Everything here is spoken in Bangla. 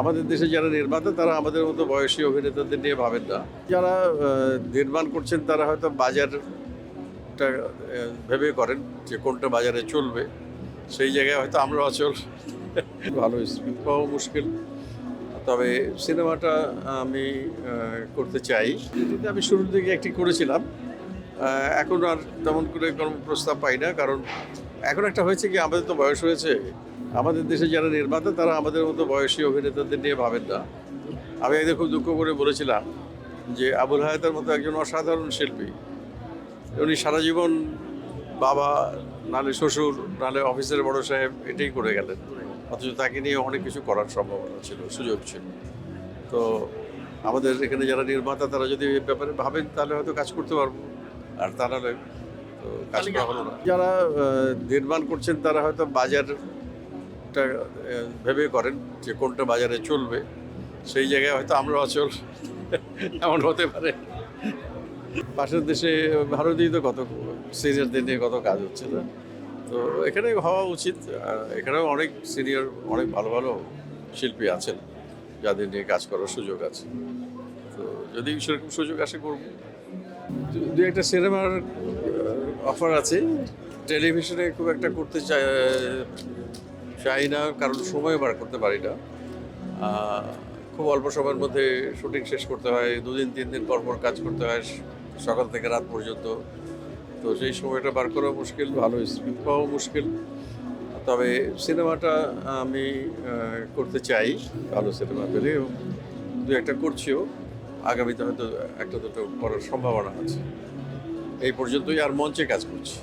আমাদের দেশে যারা নির্মাতা, তারা আমাদের মতো বয়সী অভিনেতাদের নিয়ে ভাবেন না। যারা নির্মাণ করছেন, তারা হয়তো বাজারটা ভেবে করেন যে কোনটা বাজারে চলবে। সেই জায়গায় হয়তো আমরা অচল। ভালো স্ক্রিপ্ট পাওয়া মুশকিল। তবে সিনেমাটা আমি করতে চাই। এটিতে আমি শুরুর দিকে একটি করেছিলাম এখন আর তেমন করে কোনো প্রস্তাব পাই না, কারণ এখন একটা হয়েছে কি, আমাদের তো বয়স হয়েছে। আমাদের দেশে যারা নির্মাতা, তারা আমাদের মতো বয়সী অভিনেতাদের নিয়ে ভাবেন না। আমি একদিন খুব দুঃখ করে বলেছিলাম যে আবুল হায়াতের মতো একজন অসাধারণ শিল্পী, উনি সারা জীবন বাবা, নালে শ্বশুর, নালে অফিসের বড় সাহেব, এটাই করে গেলেন। অথচ তাকে নিয়ে অনেক কিছু করার সম্ভাবনা ছিল, সুযোগ ছিল। তো আমাদের এখানে যারা নির্মাতা, তারা যদি ব্যাপারে ভাবেন, তাহলে হয়তো কাজ করতে পারব। আর তা নাহলে কাজ করা হলো না। যারা নির্মাণ করছেন তারা হয়তো বাজারটা ভেবে করেন যে কোনটা বাজারে চলবে। সেই জায়গায় হয়তো আমরা অচল এমন হতে পারে। পাশের দেশে ভারতেই তো কত সিনিয়রদের নিয়ে কত কাজ হচ্ছে না। তো এখানে হওয়া উচিত এখানেও অনেক সিনিয়র অনেক ভালো ভালো শিল্পী আছেন যাদের নিয়ে কাজ করার সুযোগ আছে। তো যদি সেরকম সুযোগ আসে করব। দু- দু একটা সিনেমার অফার আছে। টেলিভিশনে খুব একটা করতে চাই চাই না, কারণ সময় বার করতে পারি না। খুব অল্প সময়ের মধ্যে শুটিং শেষ করতে হয়, দুদিন, তিন দিন পর পর কাজ করতে হয়, সকাল থেকে রাত পর্যন্ত। তো সেই সময়টা বার করা মুশকিল, ভালো স্ক্রিপ্ট পাওয়া মুশকিল। তবে সিনেমাটা আমি করতে চাই, ভালো সিনেমা পেলে, এবং দু একটা করছিও। আগামীতে হয়তো একটা দুটো করার সম্ভাবনা আছে। এই পর্যন্তই আর মঞ্চে কাজ করছি।